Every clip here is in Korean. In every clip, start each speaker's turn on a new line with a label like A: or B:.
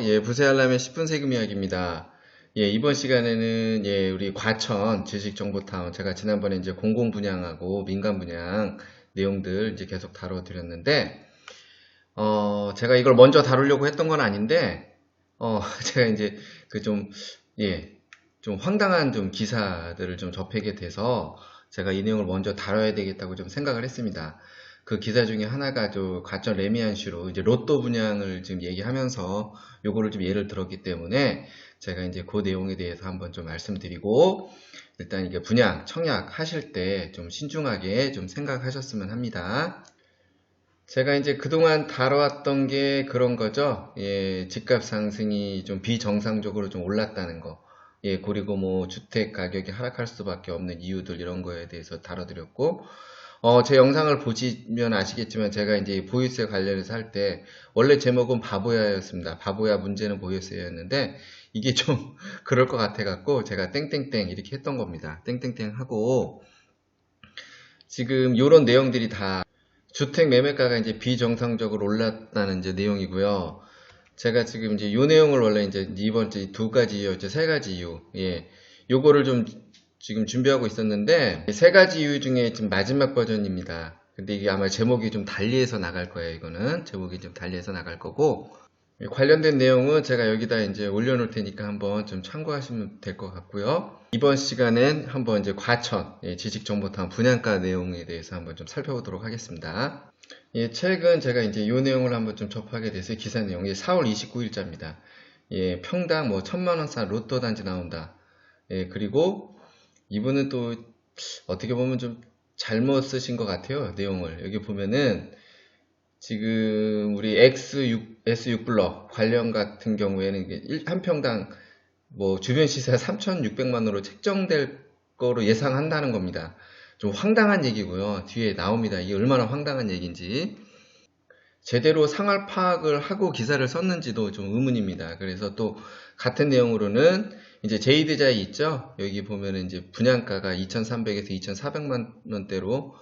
A: 예, 부세알람의 10분 세금 이야기입니다. 예, 이번 시간에는 예, 우리 과천 주식정보타운 제가 지난번에 이제 공공 분양하고 민간 분양 내용들 이제 계속 다뤄 드렸는데 어, 제가 이걸 먼저 다루려고 했던 건 아닌데 어, 제가 이제 그 좀 예, 좀 황당한 좀 기사들을 좀 접하게 돼서 제가 이 내용을 먼저 다뤄야 되겠다고 좀 생각을 했습니다. 그 기사 중에 하나가 저 과천 레미안시로 이제 로또 분양을 지금 얘기하면서 요거를 좀 예를 들었기 때문에 제가 이제 그 내용에 대해서 한번 좀 말씀드리고 일단 이게 분양 청약 하실 때 좀 신중하게 좀 생각하셨으면 합니다. 제가 이제 그동안 다뤄왔던 게 그런 거죠. 예, 집값 상승이 좀 비정상적으로 좀 올랐다는 거. 예, 그리고 뭐 주택 가격이 하락할 수밖에 없는 이유들 이런 거에 대해서 다뤄드렸고, 어, 제 영상을 보시면 아시겠지만 제가 이제 보유세 관련해서 할 때 원래 제목은 바보야였습니다. 바보야 문제는 보유세였는데 이게 좀 그럴 것 같아 갖고 제가 땡땡땡 이렇게 했던 겁니다. 땡땡땡 하고 지금 이런 내용들이 다 주택 매매가가 이제 비정상적으로 올랐다는 이제 내용이고요. 제가 지금 이제 요 내용을 원래 이제 이번 주두 가지 이유, 세 가지 이유, 예, 요거를 좀 지금 준비하고 있었는데 세 가지 이유 중에 지금 마지막 버전입니다. 근데 이게 아마 제목이 좀 달리해서 나갈 거예요. 이거는 제목이 좀 달리해서 나갈 거고 관련된 내용은 제가 여기다 이제 올려놓을 테니까 한번 좀 참고하시면 될 것 같고요. 이번 시간엔 한번 이제 과천 예, 지식정보타운 분양가 내용에 대해서 한번 좀 살펴보도록 하겠습니다. 예, 최근 제가 이제 이 내용을 한번 좀 접하게 돼서 기사 내용이 4월 29일자입니다. 예, 평당 뭐 천만 원싼 로또 단지 나온다. 예, 그리고 이분은 또 어떻게 보면 좀 잘못 쓰신 것 같아요. 내용을 여기 보면은 지금 우리 X6, S6 블럭 관련 같은 경우에는 한 평당 뭐 주변 시세 3,600만원으로 책정될 거로 예상한다는 겁니다. 좀 황당한 얘기고요. 뒤에 나옵니다. 이게 얼마나 황당한 얘기인지. 제대로 상할 파악을 하고 기사를 썼는지도 좀 의문입니다. 그래서 또 같은 내용으로는 이제 제이드자이 있죠? 여기 보면은 이제 분양가가 2,300에서 2,400만 원대로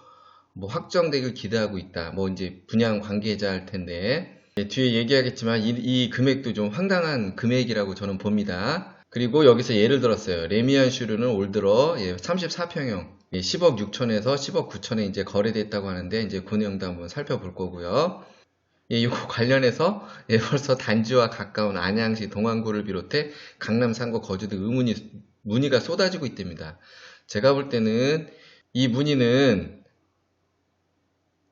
A: 뭐 확정되길 기대하고 있다. 뭐 이제 분양 관계자 할 텐데 예, 뒤에 얘기하겠지만 이, 이 금액도 좀 황당한 금액이라고 저는 봅니다. 그리고 여기서 예를 들었어요. 레미안 슈르는 올 들어 34평형 10억 6천에서 10억 9천에 이제 거래됐다고 하는데 이제 그 내용도 한번 살펴볼 거고요. 예, 이거 관련해서 예, 벌써 단지와 가까운 안양시 동안구를 비롯해 강남 상고 거주도 의문이 문의가 쏟아지고 있답니다. 제가 볼 때는 이 문의는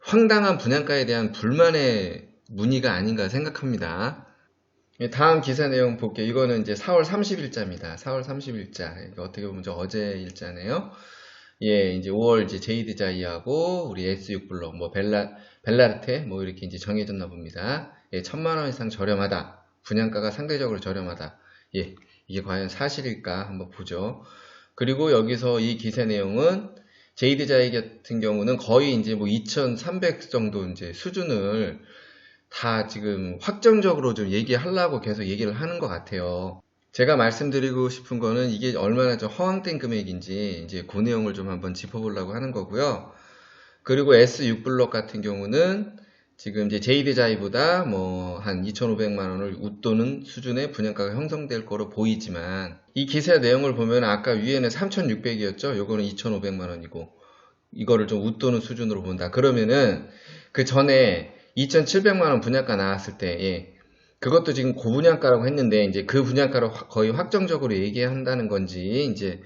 A: 황당한 분양가에 대한 불만의 문의가 아닌가 생각합니다. 예, 다음 기사 내용 볼게요. 이거는 이제 4월 30일자입니다. 4월 30일자. 어떻게 보면 저 어제 일자네요. 예, 이제 5월 이제 제이드 자이하고 우리 S6 블록, 뭐 벨라, 벨라르테 뭐 이렇게 이제 정해졌나 봅니다. 예, 천만 원 이상 저렴하다. 분양가가 상대적으로 저렴하다. 예, 이게 과연 사실일까 한번 보죠. 그리고 여기서 이 기사 내용은 제이드 자이 같은 경우는 거의 이제 뭐 2,300 정도 이제 수준을 다 지금 확정적으로 좀 얘기하려고 계속 얘기를 하는 것 같아요. 제가 말씀드리고 싶은 거는 이게 얼마나 좀 허황된 금액인지 이제 그 내용을 좀 한번 짚어보려고 하는 거고요. 그리고 S6 블록 같은 경우는 지금 이제 제이드자이보다 뭐 한 2,500만 원을 웃도는 수준의 분양가가 형성될 거로 보이지만 이 기사 내용을 보면 아까 위에는 3,600이었죠. 요거는 2,500만 원이고 이거를 좀 웃도는 수준으로 본다. 그러면은 그 전에 2,700만 원 분양가 나왔을 때 예, 그것도 지금 고분양가라고 했는데 이제 그 분양가로 화- 거의 확정적으로 얘기한다는 건지 이제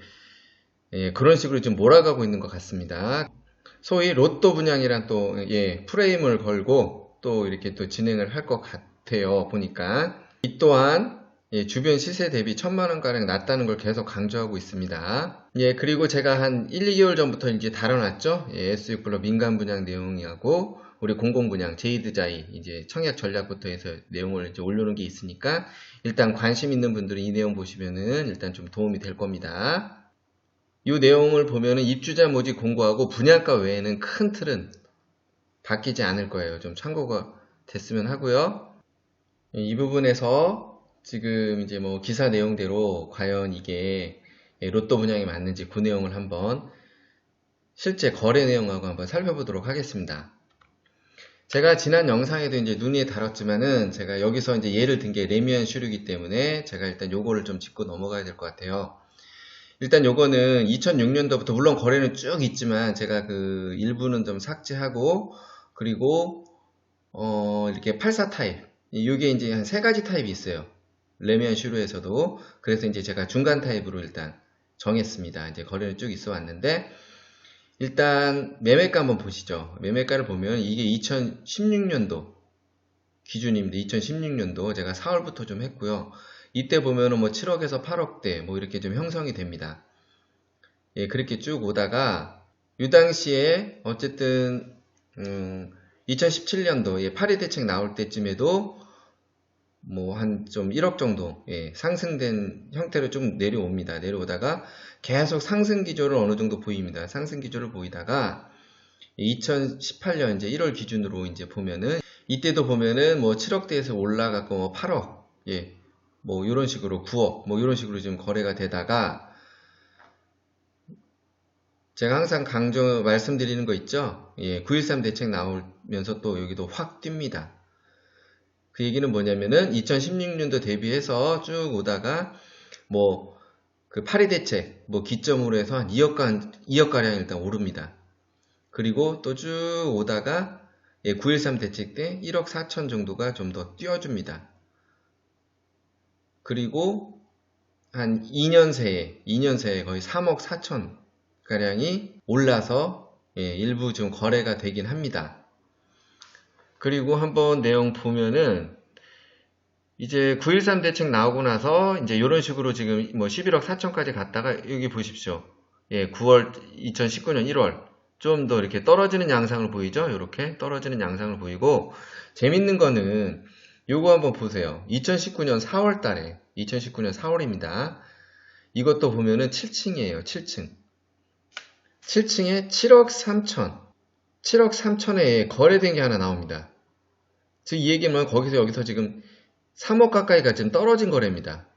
A: 예, 그런 식으로 좀 몰아가고 있는 것 같습니다. 소위 로또 분양이란 또 예, 프레임을 걸고 또 이렇게 또 진행을 할 것 같아요. 보니까 이 또한 예, 주변 시세 대비 천만 원 가량 낮다는 걸 계속 강조하고 있습니다. 예, 그리고 제가 한 1, 2개월 전부터 이제 다뤄놨죠. 예, S6 블록 민간 분양 내용이하고 우리 공공 분양 제이드자이 이제 청약 전략부터 해서 내용을 이제 올려놓은 게 있으니까 일단 관심 있는 분들은 이 내용 보시면은 일단 좀 도움이 될 겁니다. 이 내용을 보면은 입주자 모집 공고하고 분양가 외에는 큰 틀은 바뀌지 않을 거예요. 좀 참고가 됐으면 하고요. 이 부분에서 지금 이제 뭐 기사 내용대로 과연 이게 로또 분양이 맞는지 그 내용을 한번 실제 거래 내용하고 한번 살펴보도록 하겠습니다. 제가 지난 영상에도 이제 눈에 다뤘지만은 제가 여기서 이제 예를 든 게 레미안 슈류기 때문에 제가 일단 요거를 좀 짚고 넘어가야 될 것 같아요. 일단 요거는 2006년도부터 물론 거래는 쭉 있지만 제가 그 일부는 좀 삭제하고 그리고 어 이렇게 84 타입 이게 이제 한 세 가지 타입이 있어요. 레미안 슈루에서도 그래서 이제 제가 중간 타입으로 일단 정했습니다. 이제 거래는 쭉 있어 왔는데 일단 매매가 한번 보시죠. 매매가를 보면 이게 2016년도 기준입니다. 2016년도 제가 4월부터 좀 했고요. 이때 보면은 뭐 7억에서 8억대 뭐 이렇게 좀 형성이 됩니다. 예, 그렇게 쭉 오다가 이 당시에 어쨌든 음, 2017년도 예, 파리 대책 나올 때쯤에도 뭐 한 좀 1억 정도 예, 상승된 형태로 좀 내려옵니다. 내려오다가 계속 상승 기조를 어느 정도 보입니다. 상승 기조를 보이다가 2018년 이제 1월 기준으로 이제 보면은 이때도 보면은 뭐 7억대에서 올라갔고 뭐 8억 예. 뭐 이런 식으로 9억 뭐 이런 식으로 지금 거래가 되다가 제가 항상 강조 말씀드리는 거 있죠? 예, 9.13 대책 나오면서 또 여기도 확 뜁니다. 그 얘기는 뭐냐면은 2016년도 대비해서 쭉 오다가 뭐 그 파리 대책 뭐 기점으로 해서 한 2억간 2억 가량 일단 오릅니다. 그리고 또 쭉 오다가 예, 9.13 대책 때 1억 4천 정도가 좀 더 뛰어줍니다. 그리고 한 2년 새에 2년 새에 거의 3억 4천 가량이 올라서 예, 일부 좀 거래가 되긴 합니다. 그리고 한번 내용 보면은 이제 9.13 대책 나오고 나서 이제 이런 식으로 지금 뭐 11억 4천까지 갔다가 여기 보십시오. 예, 9월 2019년 1월 좀 더 이렇게 떨어지는 양상을 보이죠? 이렇게 떨어지는 양상을 보이고 재밌는 거는 요거 한번 보세요. 2019년 4월 달에 2019년 4월입니다. 이것도 보면은 7층이에요. 7층. 7층에 7억 3천 7억 3천에 거래된 게 하나 나옵니다. 즉 이 얘기는 거기서 여기서 지금 3억 가까이가 지금 떨어진 거래입니다.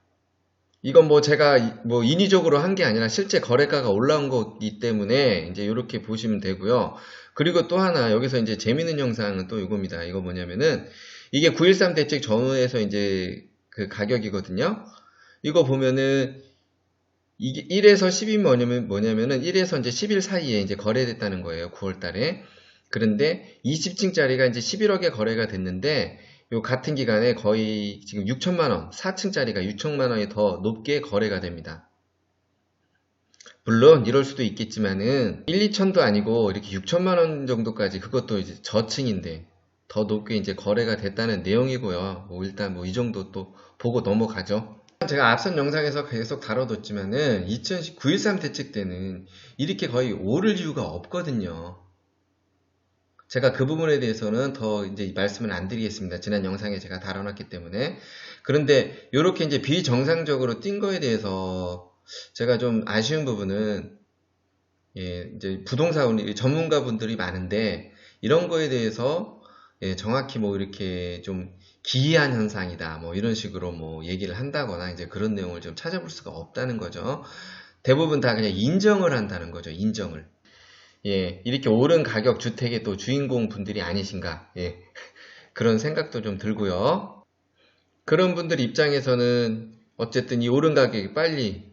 A: 이건 뭐 제가 뭐 인위적으로 한 게 아니라 실제 거래가가 올라온 거기 때문에 이제 이렇게 보시면 되고요. 그리고 또 하나 여기서 이제 재밌는 영상은 또 이겁니다. 이거 뭐냐면은 이게 9.13 대책 전후에서 이제 그 가격이거든요. 이거 보면은 이게 1에서 10이 뭐냐면 뭐냐면은 1에서 이제 10일 사이에 이제 거래됐다는 거예요. 9월 달에. 그런데 20층짜리가 이제 11억에 거래가 됐는데 요 같은 기간에 거의 지금 6천만 원, 4층짜리가 6천만 원이 더 높게 거래가 됩니다. 물론 이럴 수도 있겠지만은 1, 2천도 아니고 이렇게 6천만 원 정도까지 그것도 이제 저층인데 더 높게 이제 거래가 됐다는 내용이고요. 뭐 일단 뭐 이 정도 또 보고 넘어가죠. 제가 앞선 영상에서 계속 다뤄뒀지만은 2019-13 대책 때는 이렇게 거의 오를 이유가 없거든요. 제가 그 부분에 대해서는 더 이제 말씀을 안 드리겠습니다. 지난 영상에 제가 다뤄놨기 때문에. 그런데 이렇게 이제 비정상적으로 뛴 거에 대해서 제가 좀 아쉬운 부분은 예, 이제 부동산 전문가분들이 많은데 이런 거에 대해서 예, 정확히 뭐 이렇게 좀 기이한 현상이다. 뭐 이런 식으로 뭐 얘기를 한다거나 이제 그런 내용을 좀 찾아볼 수가 없다는 거죠. 대부분 다 그냥 인정을 한다는 거죠. 인정을. 예, 이렇게 오른 가격 주택의 또 주인공 분들이 아니신가. 예. 그런 생각도 좀 들고요. 그런 분들 입장에서는 어쨌든 이 오른 가격이 빨리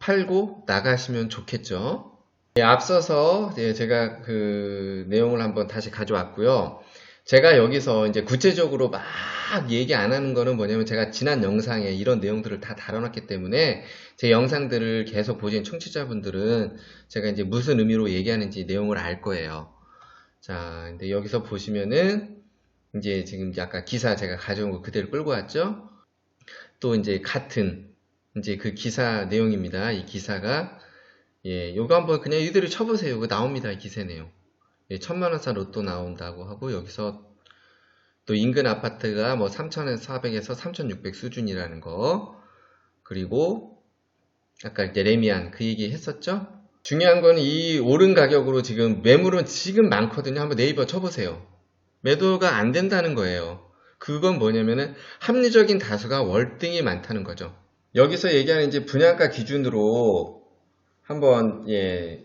A: 팔고 나가시면 좋겠죠. 예, 앞서서 예, 제가 그 내용을 한번 다시 가져왔고요. 제가 여기서 이제 구체적으로 막 얘기 안 하는 거는 뭐냐면 제가 지난 영상에 이런 내용들을 다 다뤄놨기 때문에 제 영상들을 계속 보신 청취자분들은 제가 이제 무슨 의미로 얘기하는지 내용을 알 거예요. 자, 근데 여기서 보시면은 이제 지금 약간 기사 제가 가져온 거 그대로 끌고 왔죠? 또 이제 같은 이제 그 기사 내용입니다. 이 기사가 예, 요거 한번 그냥 이대로 쳐보세요. 이거 나옵니다. 이 기세 내용. 예, 천만원사 로또 나온다고 하고 여기서 또 인근 아파트가 뭐 3,400에서 3,600 수준이라는 거 그리고 아까 이제 레미안 그 얘기 했었죠? 중요한 건 이 오른 가격으로 지금 매물은 지금 많거든요. 한번 네이버 쳐보세요. 매도가 안 된다는 거예요. 그건 뭐냐면은 합리적인 다수가 월등히 많다는 거죠. 여기서 얘기하는 이제 분양가 기준으로 한번 예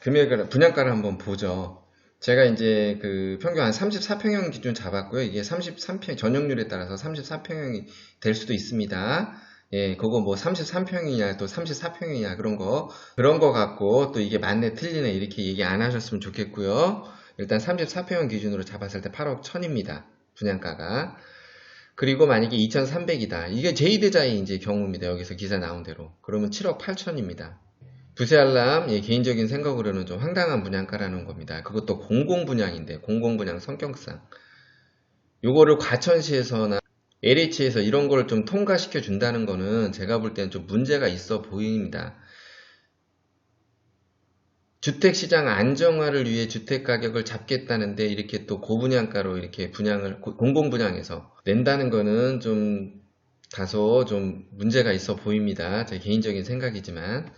A: 금액을 분양가를 한번 보죠. 제가 이제 그 평균 한 34평형 기준 잡았고요. 이게 33평, 전용률에 따라서 34평형이 될 수도 있습니다. 예, 그거 뭐 33평이냐 또 34평이냐 그런 거, 그런 거 갖고 또 이게 맞네 틀리네 이렇게 얘기 안 하셨으면 좋겠고요. 일단 34평형 기준으로 잡았을 때 8억 1000입니다. 분양가가. 그리고 만약에 2300이다. 이게 제2대자의 이제 경우입니다. 여기서 기사 나온 대로. 그러면 7억 8천입니다. 부세 알람 예, 개인적인 생각으로는 좀 황당한 분양가라는 겁니다. 그것도 공공 분양인데 공공 분양 성격상 요거를 과천시에서나 LH에서 이런 걸 좀 통과시켜 준다는 거는 제가 볼 때는 좀 문제가 있어 보입니다. 주택시장 안정화를 위해 주택 가격을 잡겠다는데 이렇게 또 고분양가로 이렇게 분양을 고- 공공분양에서 낸다는 거는 좀 다소 좀 문제가 있어 보입니다. 제 개인적인 생각이지만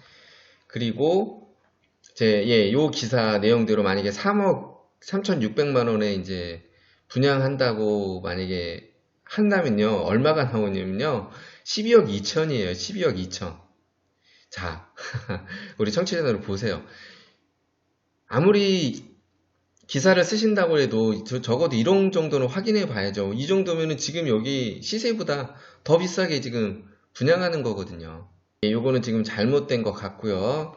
A: 그리고 제, 예, 요 기사 내용대로 만약에 3억 3,600만 원에 이제 분양한다고 만약에 한다면요, 얼마가 나오냐면요, 12억 2천이에요. 12억 2천. 자, 우리 청취자들 보세요. 아무리 기사를 쓰신다고 해도 저- 적어도 이런 정도는 확인해 봐야죠. 이 정도면은 지금 여기 시세보다 더 비싸게 지금 분양하는 거거든요. 예, 요거는 지금 잘못된 것 같고요.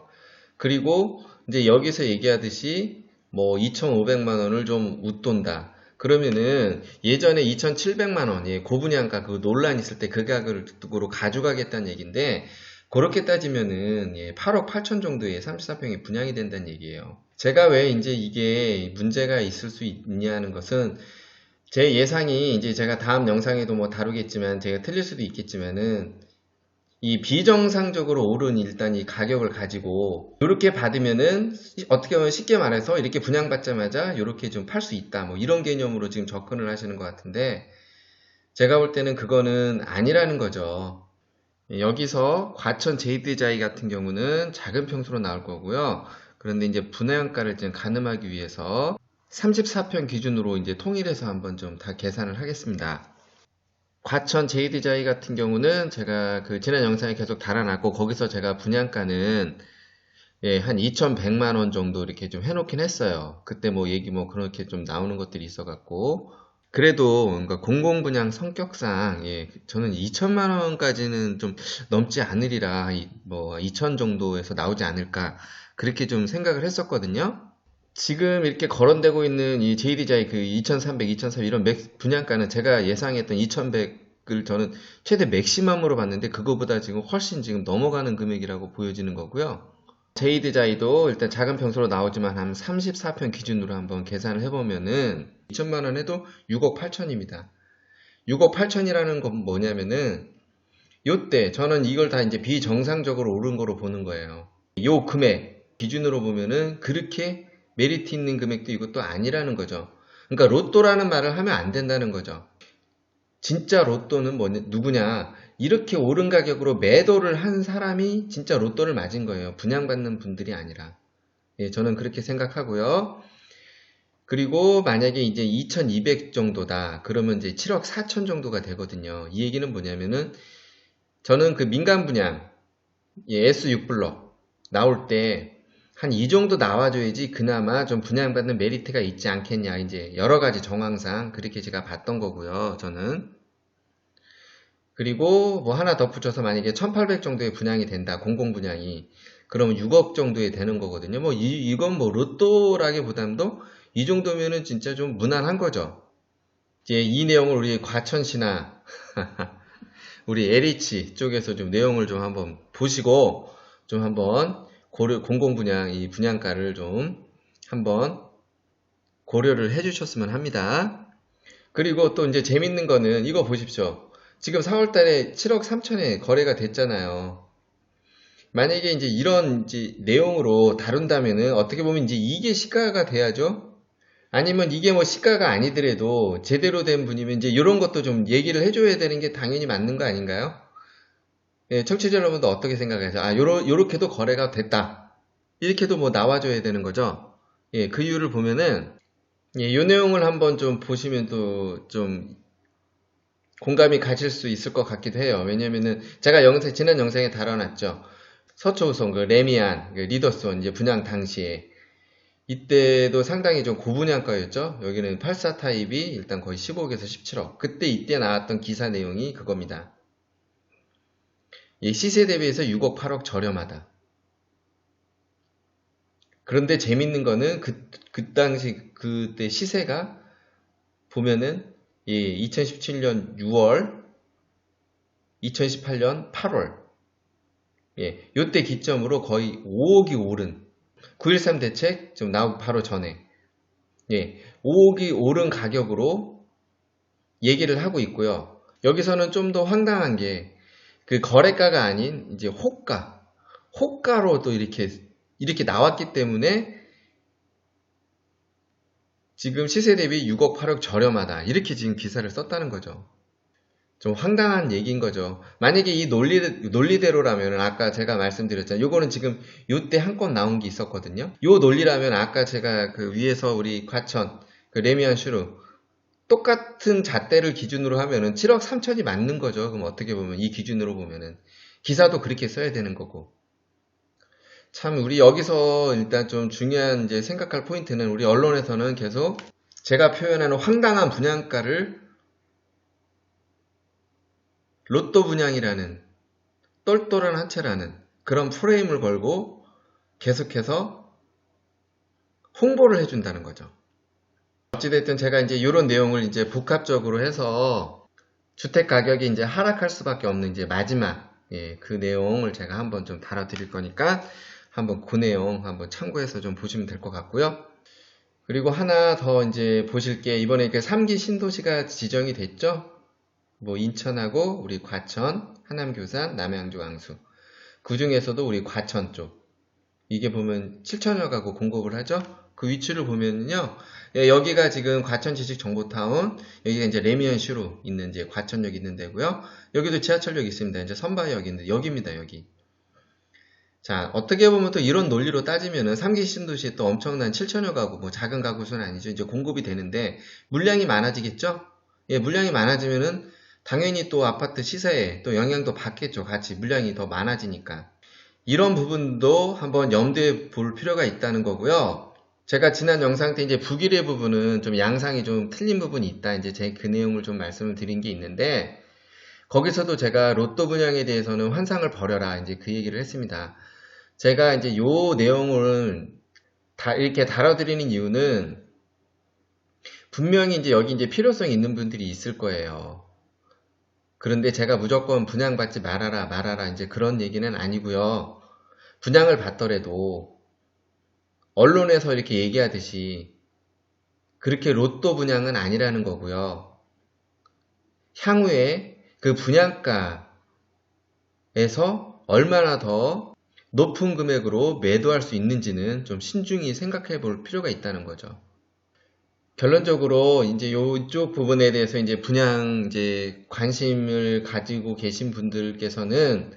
A: 그리고 이제 여기서 얘기하듯이 뭐 2,500만 원을 좀 웃돈다. 그러면은 예전에 2,700만 원, 예, 고분양가 그 논란 있을 때 그 가격으로 가져가겠다는 얘기인데 그렇게 따지면은 예, 8억 8천 정도의 34평이 분양이 된다는 얘기예요. 제가 왜 이제 이게 문제가 있을 수 있냐는 것은 제 예상이 이제 제가 다음 영상에도 뭐 다루겠지만 제가 틀릴 수도 있겠지만은 이 비정상적으로 오른 일단 이 가격을 가지고 이렇게 받으면은 어떻게 보면 쉽게 말해서 이렇게 분양받자마자 이렇게 좀 팔 수 있다 뭐 이런 개념으로 지금 접근을 하시는 것 같은데 제가 볼 때는 그거는 아니라는 거죠. 여기서 과천 제이드자이 같은 경우는 작은 평수로 나올 거고요. 그런데 이제 분양가를 좀 가늠하기 위해서 34평 기준으로 이제 통일해서 한번 좀 다 계산을 하겠습니다. 과천 제이드자이 같은 경우는 제가 그 지난 영상에 계속 달아놨고 거기서 제가 분양가는 예, 한 2,100만 원 정도 이렇게 좀 해놓긴 했어요. 그때 뭐 얘기 뭐 그렇게 좀 나오는 것들이 있어갖고 그래도 뭔가 공공 분양 성격상 예, 저는 2천만 원까지는 좀 넘지 않으리라 이- 뭐 2천 정도에서 나오지 않을까 그렇게 좀 생각을 했었거든요. 지금 이렇게 거론되고 있는 이 JD자의 그 2300, 2300 이런 맥 분양가는 제가 예상했던 2100을 저는 최대 맥시멈으로 봤는데 그거보다 지금 훨씬 지금 넘어가는 금액이라고 보여지는 거고요. 제이드자이도 일단 작은 평수로 나오지만 한 34평 기준으로 한번 계산을 해보면은 2천만 원 해도 6억 8천입니다. 6억 8천이라는 건 뭐냐면은 요때 저는 이걸 다 이제 비정상적으로 오른 거로 보는 거예요. 요 금액 기준으로 보면은 그렇게 메리트 있는 금액도 이것도 아니라는 거죠. 그러니까 로또라는 말을 하면 안 된다는 거죠. 진짜 로또는 뭐냐, 누구냐? 이렇게 오른 가격으로 매도를 한 사람이 진짜 로또를 맞은 거예요. 분양받는 분들이 아니라. 예, 저는 그렇게 생각하고요. 그리고 만약에 이제 2200 정도다. 그러면 이제 7억 4천 정도가 되거든요. 이 얘기는 뭐냐면은 저는 그 민간 분양, 예, S6 블럭 나올 때 한 이 정도 나와줘야지 그나마 좀 분양받는 메리트가 있지 않겠냐. 이제 여러 가지 정황상 그렇게 제가 봤던 거고요. 저는. 그리고 뭐 하나 덧붙여서 만약에 1800 정도의 분양이 된다. 공공 분양이. 그러면 6억 정도에 되는 거거든요. 뭐 이, 이건 뭐 로또라기보다도 이 정도면은 진짜 좀 무난한 거죠. 이제 이 내용을 우리 과천시나 우리 LH 쪽에서 좀 내용을 좀 한번 보시고 좀 한번 고려 공공 분양 이 분양가를 좀 한번 고려를 해 주셨으면 합니다. 그리고 또 이제 재밌는 거는 이거 보십시오. 지금 4월 달에 7억 3천에 거래가 됐잖아요. 만약에 이제 이런 이제 내용으로 다룬다면은 어떻게 보면 이제 이게 시가가 돼야죠. 아니면 이게 뭐 시가가 아니더라도 제대로 된 분이면 이제 이런 것도 좀 얘기를 해줘야 되는 게 당연히 맞는 거 아닌가요? 예, 청취자 여러분도 어떻게 생각하세요? 아, 요러, 요렇게도 거래가 됐다. 이렇게도 뭐 나와줘야 되는 거죠? 예, 그 이유를 보면은, 예, 요 내용을 한번 좀 보시면 또 좀 공감이 가실 수 있을 것 같기도 해요. 왜냐면은 제가 영상, 지난 영상에 다뤄놨죠. 서초우성, 그 레미안, 그 리더스원 이제 분양 당시에 이때도 상당히 좀 고분양가였죠. 여기는 84 타입이 일단 거의 15억에서 17억. 그때 이때 나왔던 기사 내용이 그겁니다. 이 시세 대비해서 6억 8억 저렴하다. 그런데 재밌는 거는 그, 그 당시 그때 시세가 보면은 예, 2017년 6월, 2018년 8월, 예, 요때 기점으로 거의 5억이 오른 9.13 대책 좀 나오기 바로 전에 예, 5억이 오른 가격으로 얘기를 하고 있고요. 여기서는 좀 더 황당한 게 그 거래가가 아닌 이제 호가, 호가로 또 이렇게 이렇게 나왔기 때문에 지금 시세 대비 6억 8억 저렴하다 이렇게 지금 기사를 썼다는 거죠. 좀 황당한 얘기인 거죠. 만약에 이 논리, 논리대로라면 아까 제가 말씀드렸잖아요. 요거는 지금 요때 한 건 나온 게 있었거든요. 요 논리라면 아까 제가 그 위에서 우리 과천, 그 레미안 슈루 똑같은 잣대를 기준으로 하면은 7억 3천이 맞는 거죠. 그럼 어떻게 보면 이 기준으로 보면은 기사도 그렇게 써야 되는 거고. 참 우리 여기서 일단 좀 중요한 이제 생각할 포인트는 우리 언론에서는 계속 제가 표현하는 황당한 분양가를 로또 분양이라는 똘똘한 하체라는 그런 프레임을 걸고 계속해서 홍보를 해준다는 거죠. 어찌됐든 제가 이제 이런 내용을 이제 복합적으로 해서 주택 가격이 이제 하락할 수밖에 없는 이제 마지막 예, 그 내용을 제가 한번 좀 달아드릴 거니까 한번 그 내용 한번 참고해서 좀 보시면 될 것 같고요. 그리고 하나 더 이제 보실 게 이번에 그 3기 신도시가 지정이 됐죠. 뭐 인천하고 우리 과천, 하남 교산, 남양주 왕수. 그 중에서도 우리 과천 쪽. 이게 보면 7천여 가구 공급을 하죠. 그 위치를 보면요. 예, 여기가 지금 과천 지식 정보타운, 여기가 이제 레미안시로 있는 이제 과천역 있는 데고요. 여기도 지하철역 있습니다. 이제 선바역 있는데 여기입니다. 여기. 자, 어떻게 보면 또 이런 논리로 따지면은 3기 신도시 또 엄청난 7천여 가구, 뭐 작은 가구 수는 아니죠. 이제 공급이 되는데 물량이 많아지겠죠? 예, 물량이 많아지면은 당연히 또 아파트 시세에 또 영향도 받겠죠. 같이 물량이 더 많아지니까. 이런 부분도 한번 염두에 볼 필요가 있다는 거고요. 제가 지난 영상 때 이제 북일의 부분은 좀 양상이 좀 틀린 부분이 있다. 이제 제 그 내용을 좀 말씀을 드린 게 있는데 거기서도 제가 로또 분양에 대해서는 환상을 버려라. 이제 그 얘기를 했습니다. 제가 이제 요 내용을 다 이렇게 다뤄드리는 이유는 분명히 이제 여기 이제 필요성이 있는 분들이 있을 거예요. 그런데 제가 무조건 분양받지 말아라, 말아라, 이제 그런 얘기는 아니고요. 분양을 받더라도 언론에서 이렇게 얘기하듯이 그렇게 로또 분양은 아니라는 거고요. 향후에 그 분양가에서 얼마나 더 높은 금액으로 매도할 수 있는지는 좀 신중히 생각해 볼 필요가 있다는 거죠. 결론적으로 이제 이쪽 부분에 대해서 이제 분양 이제 관심을 가지고 계신 분들께서는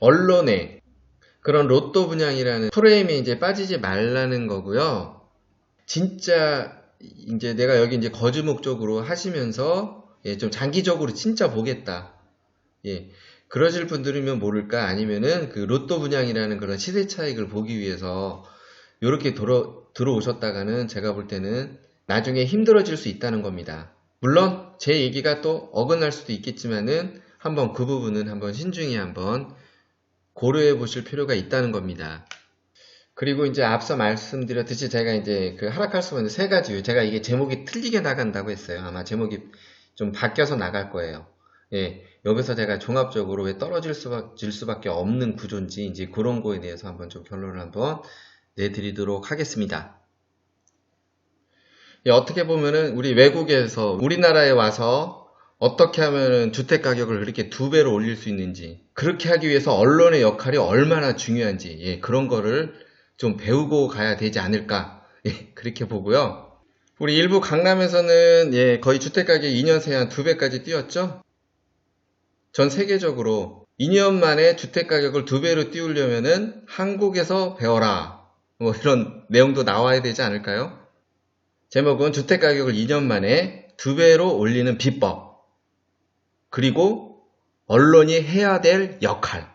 A: 언론에 그런 로또 분양이라는 프레임에 이제 빠지지 말라는 거고요. 진짜 이제 내가 여기 이제 거주 목적으로 하시면서 예, 좀 장기적으로 진짜 보겠다. 예. 그러실 분들이면 모를까 아니면은 그 로또 분양이라는 그런 시세 차익을 보기 위해서 이렇게 들어, 들어오셨다가는 제가 볼 때는 나중에 힘들어질 수 있다는 겁니다. 물론 제 얘기가 또 어긋날 수도 있겠지만은 한번 그 부분은 한번 신중히 한번 고려해 보실 필요가 있다는 겁니다. 그리고 이제 앞서 말씀드렸듯이 제가 이제 그 하락할 수 있는 세 가지 제가 이게 제목이 틀리게 나간다고 했어요. 아마 제목이 좀 바뀌어서 나갈 거예요. 예, 여기서 제가 종합적으로 왜 떨어질 수밖에 없는 구조인지 이제 그런 거에 대해서 한번 좀 결론을 한번 내드리도록 하겠습니다. 예, 어떻게 보면은 우리 외국에서 우리나라에 와서 어떻게 하면은 주택 가격을 그렇게 두 배로 올릴 수 있는지 그렇게 하기 위해서 언론의 역할이 얼마나 중요한지 예, 그런 거를 좀 배우고 가야 되지 않을까 예, 그렇게 보고요. 우리 일부 강남에서는 예, 거의 주택 가격 2년 새에 한두 배까지 뛰었죠. 전 세계적으로 2년 만에 주택 가격을 두 배로 띄우려면은 한국에서 배워라. 뭐 이런 내용도 나와야 되지 않을까요? 제목은 주택 가격을 2년 만에 두 배로 올리는 비법. 그리고 언론이 해야 될 역할.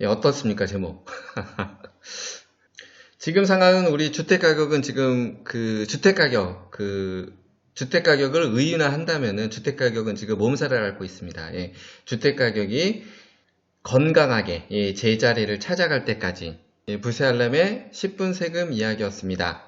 A: 예, 어떻습니까, 제목? 지금 상황은 우리 주택 가격은 지금 그 주택 가격 그 주택 가격을 의인화한다면은 주택 가격은 지금 몸살을 앓고 있습니다. 예, 주택 가격이 건강하게 예, 제자리를 찾아갈 때까지 예, 부세 알람의 10분 세금 이야기였습니다.